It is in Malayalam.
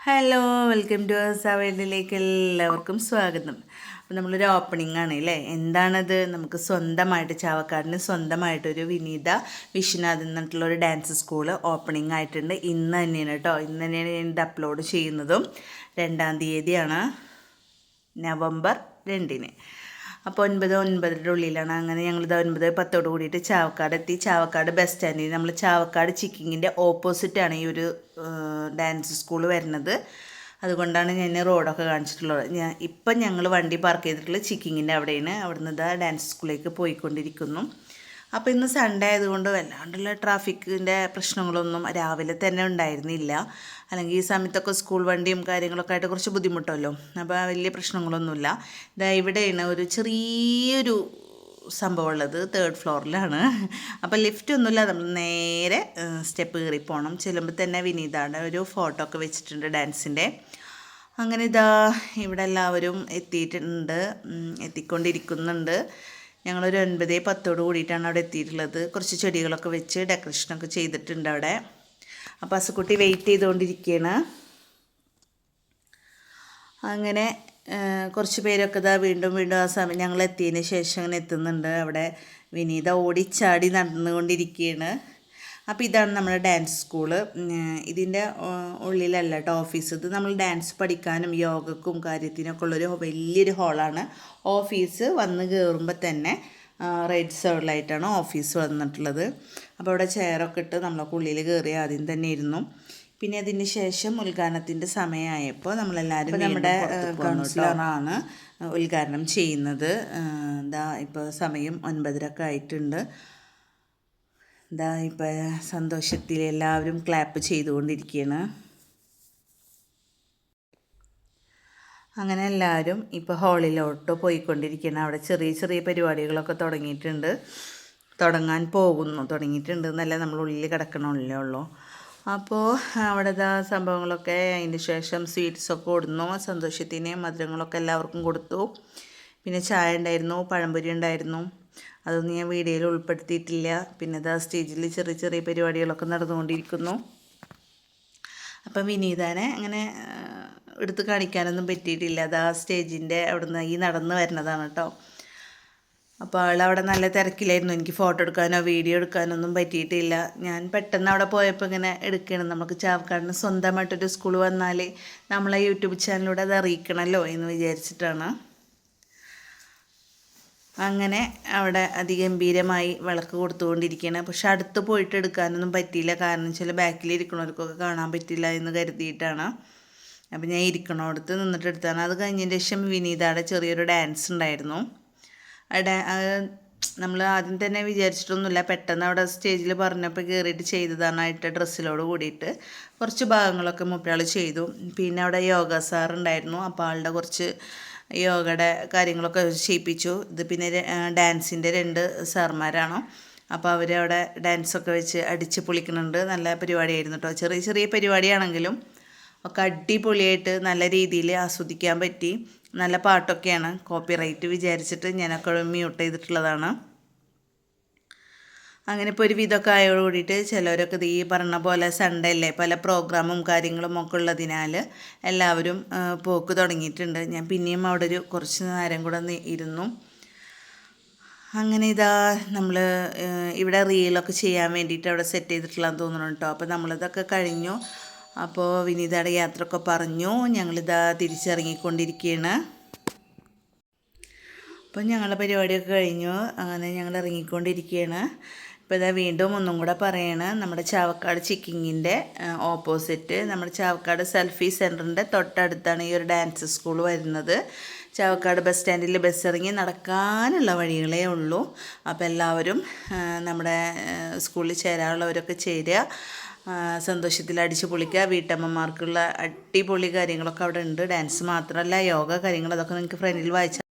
ഹലോ വെൽക്കം ടു സവേഡിലേക്ക് എല്ലാവർക്കും സ്വാഗതം. അപ്പോൾ നമ്മളൊരു ഓപ്പണിംഗ് ആണ് അല്ലേ? എന്താണത്? നമുക്ക് സ്വന്തമായിട്ട് ചാവക്കാടിന് സ്വന്തമായിട്ടൊരു വിനീത വിശ്വനാഥ് എന്നിട്ടുള്ള ഒരു ഡാൻസ് സ്കൂൾ ഓപ്പണിംഗ് ആയിട്ടുണ്ട്. ഇന്ന് തന്നെയാണ് കേട്ടോ. ഇന്ന് തന്നെയാണ് ഞാൻ ഇത് അപ്ലോഡ് ചെയ്യുന്നതും. രണ്ടാം തീയതിയാണ് നവംബർ രണ്ടിന്. അപ്പോൾ ഒൻപത് ഒൻപതിന്റെ ഉള്ളിലാണ്. അങ്ങനെ ഞങ്ങൾ ഇത് ഒൻപത് പത്തോട് കൂടിയിട്ട് ചാവക്കാട് എത്തി. ചാവക്കാട് ബസ് സ്റ്റാൻഡിൽ നമ്മൾ ചാവക്കാട് ചിക്കിങ്ങിന്റെ ഓപ്പോസിറ്റാണ് ഈ ഒരു ഡാൻസ് സ്കൂൾ വരുന്നത്. അതുകൊണ്ടാണ് ഞാൻ റോഡൊക്കെ കാണിച്ചിട്ടുള്ളത്. ഞാൻ ഇപ്പം ഞങ്ങൾ വണ്ടി പാർക്ക് ചെയ്തിട്ടുള്ളത് ചിക്കിങ്ങിന്റെ അവിടെയാണ്. അവിടുന്ന് ഇതാ ഡാൻസ് സ്കൂളിലേക്ക് പോയിക്കൊണ്ടിരിക്കുന്നു. അപ്പോൾ ഇന്ന് സൺഡേ ആയതുകൊണ്ട് വല്ലാണ്ടുള്ള ട്രാഫിക്കിന്റെ പ്രശ്നങ്ങളൊന്നും രാവിലെ തന്നെ ഉണ്ടായിരുന്നില്ല. അല്ലെങ്കിൽ ഈ സമയത്തൊക്കെ സ്കൂൾ വണ്ടിയും കാര്യങ്ങളൊക്കെ ആയിട്ട് കുറച്ച് ബുദ്ധിമുട്ടല്ലോ. അപ്പോൾ വലിയ പ്രശ്നങ്ങളൊന്നുമില്ല. ഇതാ ഇവിടെയാണ് ഒരു ചെറിയൊരു സംഭവമുള്ളത് തേർഡ് ഫ്ലോറിലാണ് അപ്പോൾ ലിഫ്റ്റ് ഒന്നുമില്ല. നമ്മൾ നേരെ സ്റ്റെപ്പ് കയറി പോകണം ചെല്ലുമ്പോൾ തന്നെ വിനീതാണ് ഒരു ഫോട്ടോ ഒക്കെ വെച്ചിട്ടുണ്ട് ഡാൻസിന്റെ അങ്ങനെ ഇതാ ഇവിടെ എല്ലാവരും എത്തിയിട്ടുണ്ട്. എത്തിക്കൊണ്ടിരിക്കുന്നുണ്ട്. ഞങ്ങളൊരു ഒൻപത് പത്തോട് കൂടിയിട്ടാണ് അവിടെ എത്തിയിട്ടുള്ളത്. കുറച്ച് ചെടികളൊക്കെ വെച്ച് ഡെക്കറേഷനൊക്കെ ചെയ്തിട്ടുണ്ട് അവിടെ. അപ്പോൾ അസുക്കുട്ടി വെയിറ്റ് ചെയ്തുകൊണ്ടിരിക്കുകയാണ് അങ്ങനെ കുറച്ച് പേരൊക്കെ ഇതാ വീണ്ടും വീണ്ടും ആ സമയം ഞങ്ങൾ എത്തിയതിന് ശേഷം അങ്ങനെ എത്തുന്നുണ്ട്. അവിടെ വിനീത ഓടിച്ചാടി നടന്നുകൊണ്ടിരിക്കുകയാണ് അപ്പോൾ ഇതാണ് നമ്മുടെ ഡാൻസ് സ്കൂൾ ഇതിന്റെ ഉള്ളിലല്ല കേട്ടോ ഓഫീസ് ഇത് നമ്മൾ ഡാൻസ് പഠിക്കാനും യോഗക്കും കാര്യത്തിനൊക്കെ ഉള്ളൊരു വലിയൊരു ഹോളാണ് ഓഫീസ് വന്ന് കയറുമ്പോൾ തന്നെ റൈറ്റ് സൈഡിലായിട്ടാണ് ഓഫീസ് വന്നിട്ടുള്ളത്. അപ്പോൾ അവിടെ ചെയറൊക്കെ ഇട്ട് നമ്മളൊക്കെ ഉള്ളിൽ കയറി ആദ്യം തന്നെ ഇരുന്നു. പിന്നെ അതിന് ശേഷം ഉദ്ഘാടനത്തിന്റെ സമയമായപ്പോൾ നമ്മളെല്ലാവരും നമ്മുടെ കൗൺസിലറാണ് ഉദ്ഘാടനം ചെയ്യുന്നത്. എന്താ ഇപ്പോൾ സമയം ഒൻപതരൊക്കെ ആയിട്ടുണ്ട് എന്താ ഇപ്പം സന്തോഷത്തിൽ എല്ലാവരും ക്ലാപ്പ് ചെയ്തുകൊണ്ടിരിക്കുകയാണ് അങ്ങനെ എല്ലാവരും ഇപ്പോൾ ഹാളിലോട്ട് പോയിക്കൊണ്ടിരിക്കുകയാണ് അവിടെ ചെറിയ ചെറിയ പരിപാടികളൊക്കെ തുടങ്ങിയിട്ടുണ്ട്. തുടങ്ങാൻ പോകുന്നു. തുടങ്ങിയിട്ടുണ്ട് എന്നല്ല നമ്മൾ ഉള്ളിൽ കിടക്കണമല്ലേ ഉള്ളൂ. അപ്പോൾ അവിടുത്തെ സംഭവങ്ങളൊക്കെ അതിന് ശേഷം സ്വീറ്റ്സൊക്കെ കൊടുന്നു. സന്തോഷത്തിന് മധുരങ്ങളൊക്കെ എല്ലാവർക്കും കൊടുത്തു. പിന്നെ ചായ ഉണ്ടായിരുന്നു പഴംപൊരി ഉണ്ടായിരുന്നു. അതൊന്നും ഞാൻ വീഡിയോയിൽ ഉൾപ്പെടുത്തിയിട്ടില്ല. പിന്നെ അത് സ്റ്റേജിൽ ചെറിയ ചെറിയ പരിപാടികളൊക്കെ നടന്നുകൊണ്ടിരിക്കുന്നു. അപ്പം വിനീതാനെ അങ്ങനെ എടുത്ത് കാണിക്കാനൊന്നും പറ്റിയിട്ടില്ല. അത് ആ സ്റ്റേജിന്റെ അവിടുന്ന് ഈ നടന്ന് വരുന്നതാണ് കേട്ടോ. അപ്പോൾ അവിടെ നല്ല തിരക്കിലായിരുന്നു. എനിക്ക് ഫോട്ടോ എടുക്കാനോ വീഡിയോ എടുക്കാനോ ഒന്നും പറ്റിയിട്ടില്ല. ഞാൻ പെട്ടെന്ന് അവിടെ പോയപ്പോൾ ഇങ്ങനെ എടുക്കണം നമുക്ക് ചാവക്കാടിന് സ്വന്തമായിട്ടൊരു സ്കൂൾ വന്നാൽ നമ്മളെ യൂട്യൂബ് ചാനലിലൂടെ അത് അറിയിക്കണമല്ലോ എന്ന് വിചാരിച്ചിട്ടാണ്. അങ്ങനെ അവിടെ അതിഗംഭീരമായി വിളക്ക് കൊടുത്തുകൊണ്ടിരിക്കുകയാണ്. പക്ഷെ അടുത്ത് പോയിട്ട് എടുക്കാനൊന്നും പറ്റിയില്ല. കാരണം ചില ബാക്കിലിരിക്കണവർക്കൊക്കെ കാണാൻ പറ്റില്ല എന്ന് കരുതിയിട്ടാണ്. അപ്പം ഞാൻ ഇരിക്കണോടത്ത് നിന്നിട്ട് എടുത്താണ് അത് കഴിഞ്ഞതിന് ശേഷം വിനീതയുടെ ചെറിയൊരു ഡാൻസ് ഉണ്ടായിരുന്നു. നമ്മൾ ആദ്യം തന്നെ വിചാരിച്ചിട്ടൊന്നുമില്ല. പെട്ടെന്ന് അവിടെ സ്റ്റേജിൽ പറഞ്ഞപ്പോൾ കയറിയിട്ട് ചെയ്തതാണായിട്ട് ഡ്രസ്സിലോട് കൂടിയിട്ട്. കുറച്ച് ഭാഗങ്ങളൊക്കെ മുപ്പയാൾ ചെയ്തു. പിന്നെ അവിടെ യോഗ സാർ ഉണ്ടായിരുന്നു അപ്പോൾ ആളുടെ കുറച്ച് യോഗയുടെ കാര്യങ്ങളൊക്കെ ചെയ്യിപ്പിച്ചു ഇത് പിന്നെ ഡാൻസിന്റെ രണ്ട് സാർമാരാണ്. അപ്പോൾ അവരവിടെ ഡാൻസൊക്കെ വെച്ച് അടിച്ച് പൊളിക്കുന്നുണ്ട്. നല്ല പരിപാടിയായിരുന്നു കേട്ടോ ചെറിയ ചെറിയ പരിപാടിയാണെങ്കിലും ഒക്കെ അടിപൊളിയായിട്ട് നല്ല രീതിയിൽ ആസ്വദിക്കാൻ പറ്റി. നല്ല പാട്ടൊക്കെയാണ്. കോപ്പി റൈറ്റ് വിചാരിച്ചിട്ട് ഞാനൊക്കെ മ്യൂട്ട് ചെയ്തിട്ടുള്ളതാണ്. അങ്ങനെ ഇപ്പോൾ ഒരു വിധമൊക്കെ ആയോട് കൂടിയിട്ട് ചിലവരൊക്കെ ഈ പറഞ്ഞ പോലെ സൺഡേ അല്ലേ പല പ്രോഗ്രാമും കാര്യങ്ങളും ഒക്കെ ഉള്ളതിനാൽ എല്ലാവരും പോക്ക് തുടങ്ങിയിട്ടുണ്ട്. ഞാൻ പിന്നെയും അവിടെ ഒരു കുറച്ച് നേരം കൂടെ ഇരുന്നു. അങ്ങനെ ഇതാ നമ്മൾ ഇവിടെ റീലൊക്കെ ചെയ്യാൻ വേണ്ടിയിട്ട് അവിടെ സെറ്റ് ചെയ്തിട്ടുള്ളതെന്ന് തോന്നുന്നു കേട്ടോ അപ്പോൾ നമ്മളിതൊക്കെ കഴിഞ്ഞു. അപ്പോൾ വിനീതയുടെ യാത്രയൊക്കെ പറഞ്ഞു. ഞങ്ങളിതാ തിരിച്ചിറങ്ങിക്കൊണ്ടിരിക്കുകയാണ് അപ്പോൾ ഞങ്ങളുടെ പരിപാടിയൊക്കെ കഴിഞ്ഞു. അങ്ങനെ ഞങ്ങൾ ഇറങ്ങിക്കൊണ്ടിരിക്കുകയാണ് ഇപ്പോൾ ഇതാ വീണ്ടും ഒന്നും കൂടെ പറയണ. നമ്മുടെ ചാവക്കാട് ചിക്കിങ്ങിന്റെ ഓപ്പോസിറ്റ്. നമ്മുടെ ചാവക്കാട് സെൽഫി സെന്ററിന്റെ തൊട്ടടുത്താണ് ഈ ഒരു ഡാൻസ് സ്കൂൾ വരുന്നത്. ചാവക്കാട് ബസ് സ്റ്റാൻഡിൽ ബസ് ഇറങ്ങി നടക്കാനുള്ള വഴികളേ ഉള്ളൂ. അപ്പോൾ എല്ലാവരും നമ്മുടെ സ്കൂളിൽ ചേരാനുള്ളവരൊക്കെ ചേരുക. സന്തോഷത്തിൽ അടിച്ചു പൊളിക്കുക. വീട്ടമ്മമാർക്കുള്ള അടിപൊളി കാര്യങ്ങളൊക്കെ അവിടെ ഉണ്ട്. ഡാൻസ് മാത്രമല്ല യോഗ കാര്യങ്ങൾ അതൊക്കെ നിങ്ങൾക്ക് ഫ്രണ്ടിൽ വായിച്ചാൽ